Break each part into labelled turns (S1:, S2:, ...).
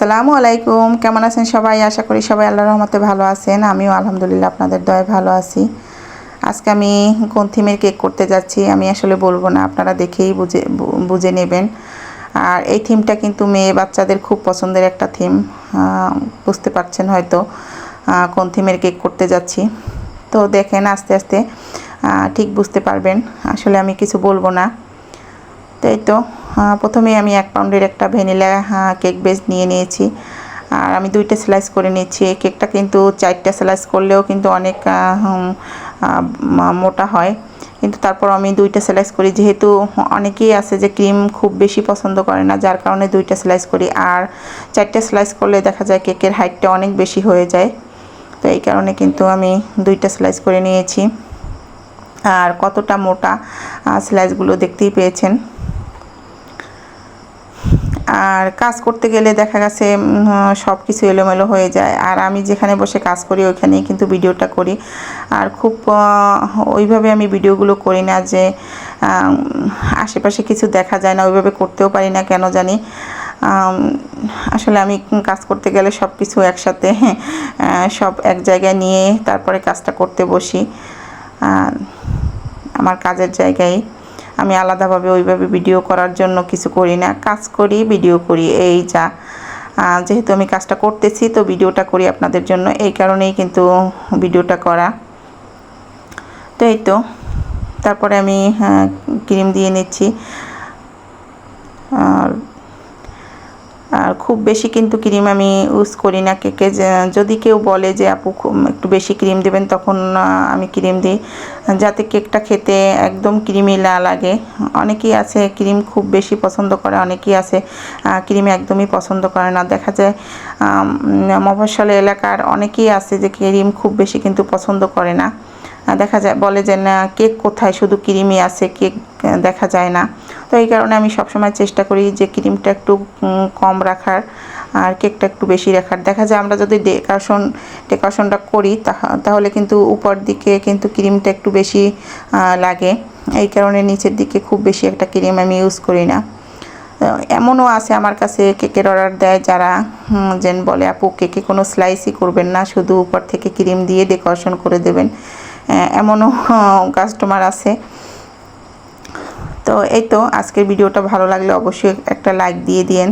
S1: আসসালামু আলাইকুম। কেমন আছেন সবাই? আশা করি সবাই আল্লাহ রহমতে ভালো আছেন। আমিও আলহামদুলিল্লাহ আপনাদের দয় ভালো আছি। আজকে আমি কোন থিমের কেক করতে যাচ্ছি আমি আসলে বলব না, আপনারা দেখেই বুঝে বুঝে নেবেন। আর এই থিমটা কিন্তু মেয়ে বাচ্চাদের খুব পছন্দের একটা থিম বুঝতে পারছেন হয়তো কোন থিমের কেক করতে যাচ্ছি। তো দেখেন আস্তে আস্তে ঠিক বুঝতে পারবেন। আসলে আমি কিছু বলব না। তাই তো প্রথমে আমি এক পাউন্ডের একটা ভ্যানিলা কেক বেস নিয়ে নিয়েছি। আর আমি দুইটা স্লাইস করে এই কেকটা কিন্তু চারটা স্লাইস করলেও কিন্তু অনেক মোটা হয়। কিন্তু তারপর আমি দুইটা স্লাইস করি। যেহেতু অনেকেই আছে যে ক্রিম খুব বেশি পছন্দ করে না, যার কারণে দুইটা স্লাইস করি। আর চারটা স্লাইস করলে দেখা যায় কেকের হাইটটা অনেক বেশি হয়ে যায়। তো এই কারণে কিন্তু আমি দুইটা স্লাইস করে নিয়েছি। আর কতটা মোটা স্লাইসগুলো দেখতেই পেয়েছেন। আর কাজ করতে গেলে দেখা গেছে সব কিছু এলোমেলো হয়ে যায়। আর আমি যেখানে বসে কাজ করি ওইখানেই কিন্তু ভিডিওটা করি। আর খুব ওইভাবে আমি ভিডিওগুলো করি না যে আশেপাশে কিছু দেখা যায় না ওইভাবে করতেও পারি না কেন জানি? আসলে আমি কাজ করতে গেলে সব কিছু একসাথে আহ, সব এক জায়গায় নিয়ে তারপরে কাজটা করতে বসি। আমার কাজের জায়গায় আমি আলাদাভাবে ওইভাবে ভিডিও করার জন্য কিছু করি না। কাজ করি ভিডিও করি। এই যা যেহেতু আমি কাজটা করতেছি, তো ভিডিওটা করি আপনাদের জন্য। এই কারণেই কিন্তু ভিডিওটা করা। তো এই তো। তারপরে আমি ক্রিম দিয়ে নিচ্ছি। আর আর খুব বেশি কিন্তু ক্রিম আমি ইউজ করি না। কেকে যদি কেউ বলে যে আপু একটু বেশি ক্রিম দেবেন তখন আমি ক্রিম দিই। যাতে কেকটা খেতে একদম ক্রিমি না লাগে। অনেকেই আছে ক্রিম খুব বেশি পছন্দ করে অনেকেই আছে ক্রিম একদমই পছন্দ করে না। দেখা যায় আম, মফস্বল এলাকার অনেকেই আছে যে ক্রিম খুব বেশি কিন্তু পছন্দ করে না। দেখা যায় বলে যে না কেক কোথায়? শুধু ক্রিমই আছে কেক দেখা যায় না। তো এই কারণে আমি সবসময় চেষ্টা করি যে ক্রিমটা একটু কম রাখার আর কেকটা একটু বেশি রাখার। দেখা যায় আমরা যদি ডেকাশন ডেকাশনটা করি তাহা- তাহলে কিন্তু উপর দিকে কিন্তু ক্রিমটা একটু বেশি লাগে। এই কারণে নিচের দিকে খুব বেশি একটা ক্রিম আমি ইউজ করি না। এমনও আছে আমার কাছে কেকের অর্ডার দেয় যারা যেন বলে, আপু, কেকে কোনো স্লাইসই করবেন না, শুধু উপর থেকে ক্রিম দিয়ে ডেকোরেশন করে দেবেন। এমনও কাস্টমার আছে। তো এই তো আজকের ভিডিওটা ভালো লাগলে অবশ্যই একটা লাইক দিয়ে দিন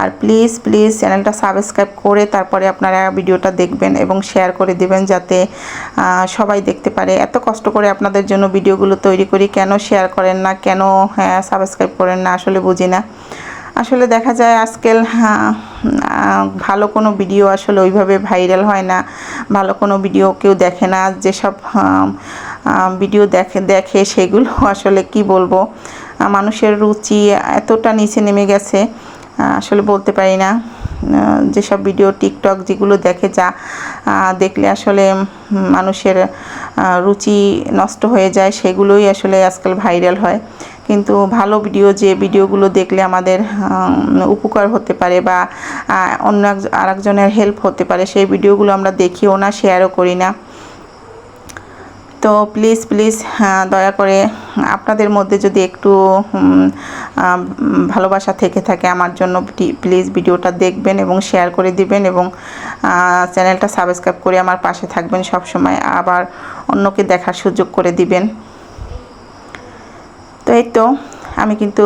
S1: আর প্লিজ প্লিজ চ্যানেলটা সাবস্ক্রাইব করে তারপরে আপনারা ভিডিওটা দেখবেন এবং শেয়ার করে দিবেন যাতে সবাই দেখতে পারে। এত কষ্ট করে আপনাদের জন্য ভিডিওগুলো তৈরি করি কেন শেয়ার করেন না? কেন হ্যাঁ সাবস্ক্রাইব করেন না? আসলে বুঝি না। আসলে দেখা যায় আজকাল হ্যাঁ, ভালো কোনো ভিডিও আসলে ওইভাবে ভাইরাল হয় না। ভালো কোনো ভিডিও কেউ দেখে না। যেসব ভিডিও দেখে দেখে সেগুলো আসলে কি বলব? মানুষের রুচি এতটা নিচে নেমে গেছে আসলে বলতে পারি না। যেসব ভিডিও টিকটক যেগুলো দেখে যা দেখলে আসলে মানুষের রুচি নষ্ট হয়ে যায়, সেগুলোই আসলে আজকাল ভাইরাল হয়। কিন্তু ভালো ভিডিও যে ভিডিওগুলো দেখলে আমাদের উপকার হতে পারে বা অন্য আরেকজনের হেল্প হতে পারে, সেই ভিডিওগুলো আমরা দেখিও না শেয়ারও করি না। তো প্লিজ প্লিজ দয়া করে আপনাদের মধ্যে যদি একটু ভালোবাসা থেকে থাকে আমার জন্য প্লিজ ভিডিওটা দেখবেন এবং শেয়ার করে দিবেন এবং চ্যানেলটা সাবস্ক্রাইব করে আমার পাশে থাকবেন সব সময় আবার অন্যকে দেখার সুযোগ করে দিবেন। তো এই তো, আমি কিন্তু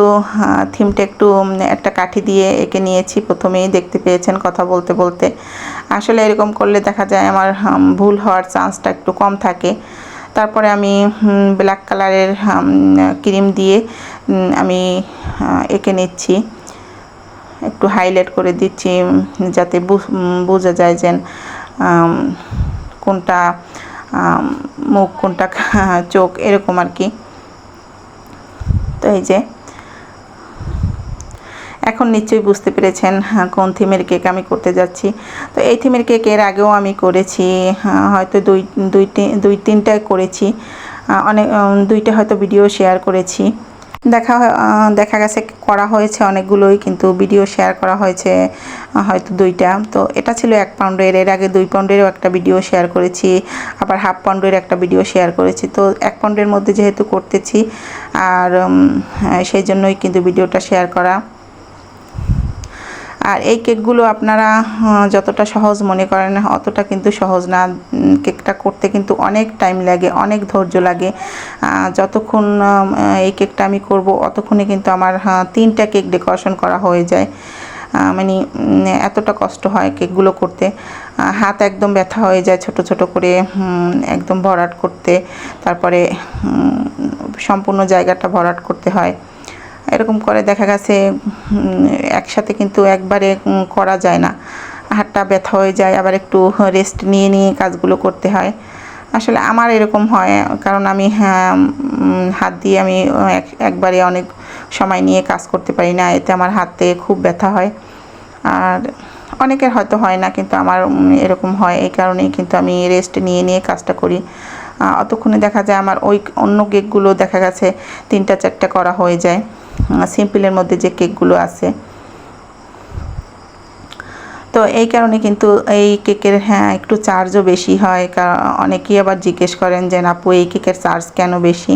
S1: থিমটা একটু একটা কাঠি দিয়ে এঁকে নিয়েছি। প্রথমেই দেখতে পেয়েছেন কথা বলতে বলতে। আসলে এরকম করলে দেখা যায় আমার ভুল হওয়ার চান্সটা একটু কম থাকে। তারপরে আমি ব্ল্যাক কালারের ক্রিম দিয়ে আমি এঁকে নিচ্ছি। একটু হাইলাইট করে দিচ্ছি, যাতে বোঝা যায় যেন কোনটা মুখ, কোনটা চোখ, এরকম আর কি। তো এই যে এখন নিশ্চয়ই বুঝতে পেরেছেন হ্যাঁ, কোন থিমের কেক আমি করতে যাচ্ছি। তো এই থিমের কেক এর আগেও আমি করেছি হ্যাঁ, হয়তো দুই দুই দুই তিনটায় করেছি অনেক দুইটা হয়তো ভিডিও শেয়ার করেছি। দেখা দেখা গেছে করা হয়েছে অনেকগুলোই কিন্তু ভিডিও শেয়ার করা হয়েছে হয়তো দুইটা। তো এটা ছিল এক পাউন্ডের এর আগে দুই পাউন্ডেরও একটা ভিডিও শেয়ার করেছি আবার হাফ পাউন্ডের একটা ভিডিও শেয়ার করেছি। তো এক পাউন্ডের মধ্যে যেহেতু করতেছি আর হ্যাঁ, সেই জন্যই কিন্তু ভিডিওটা শেয়ার করা। আর এই কেকগুলো আপনারা যতটা সহজ মনে করেন, অতটা কিন্তু সহজ না। কেকটা করতে কিন্তু অনেক টাইম লাগে, অনেক ধৈর্য লাগে। যতক্ষণ এই কেকটা আমি করব, অতক্ষণে কিন্তু আমার তিনটা কেক ডেকোরেশন করা হয়ে যায়। মানে এতটা কষ্ট হয় কেকগুলো করতে। হাত একদম ব্যথা হয়ে যায় ছোট ছোট করে একদম ভরাট করতে। তারপরে সম্পূর্ণ জায়গাটা ভরাট করতে হয়। এরকম করে দেখা গেছে একসাথে কিন্তু একবারে করা যায় না। হাতটা ব্যথা হয়ে যায়, আবার একটু রেস্ট নিয়ে নিয়ে কাজগুলো করতে হয়। আসলে আমার এরকম হয়, কারণ আমি হ্যাঁ হাত দিয়ে আমি এক- একবারে অনেক সময় নিয়ে কাজ করতে পারি না, এতে আমার হাতে খুব ব্যথা হয়। আর অনেকের হয়তো হয় না, কিন্তু আমার এরকম হয়, এই কারণেই কিন্তু আমি রেস্ট নিয়ে নিয়ে কাজটা করি। অতক্ষণে দেখা যায় আমার ওই অন্য কেকগুলো দেখা গেছে, তিনটা, চারটা করা হয়ে যায়। সিম্পলের মধ্যে যে কেকগুলো আছে। তো এই কারণে কিন্তু এই কেকের হ্যাঁ একটু চার্জও বেশি হয়। কারণ অনেকেই আবার জিজ্ঞেস করেন যে আপু এই কেকের চার্জ কেন বেশি?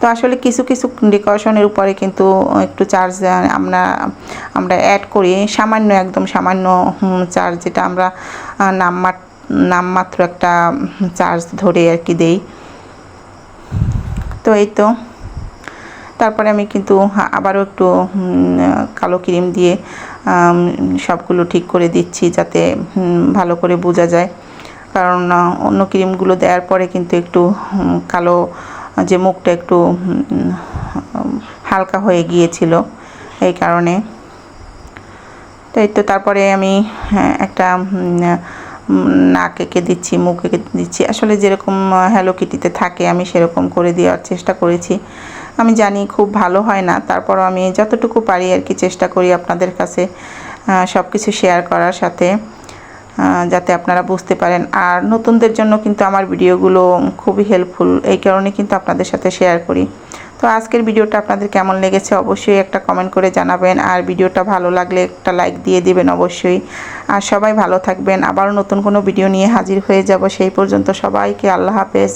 S1: তো আসলে কিছু কিছু ডেকোরেশনের উপরে কিন্তু একটু চার্জ আমরা আমরা অ্যাড করি। সামান্য একদম সামান্য চার্জ যেটা আমরা আহ, নামমাত্র নামমাত্র একটা চার্জ ধরে আর কি দেই। তো এই তো। তারপরে আমি কিন্তু আবারও একটু কালো ক্রিম দিয়ে সবগুলো ঠিক করে দিচ্ছি যাতে ভালো করে বোঝা যায়। কারণ অন্য ক্রিমগুলো দেওয়ার পরে কিন্তু একটু কালো যে মুখটা একটু হালকা হয়ে গিয়েছিল এই কারণে। তাই তো তারপরে আমি হ্যাঁ, একটা নাক এঁকে দিচ্ছি মুখ এঁকে দিচ্ছি। আসলে যেরকম হ্যালো কিটিতে থাকে আমি সেরকম করে দেওয়ার চেষ্টা করেছি। আমি জানি খুব ভালো হয় না। তারপরও আমি যতটুকু পারি আর কি চেষ্টা করি আপনাদের কাছে সব কিছু শেয়ার করার সাথে যাতে আপনারা বুঝতে পারেন। আর নতুনদের জন্য কিন্তু আমার ভিডিওগুলো খুবই হেল্পফুল এই কারণে কিন্তু আপনাদের সাথে শেয়ার করি। তো আজকের ভিডিওটা আপনাদের কেমন লেগেছে অবশ্যই একটা কমেন্ট করে জানাবেন। আর ভিডিওটা ভালো লাগলে একটা লাইক দিয়ে দিবেন অবশ্যই। আর সবাই ভালো থাকবেন। আবারও নতুন কোনো ভিডিও নিয়ে হাজির হয়ে যাব। সেই পর্যন্ত সবাইকে আল্লাহ হাফেজ।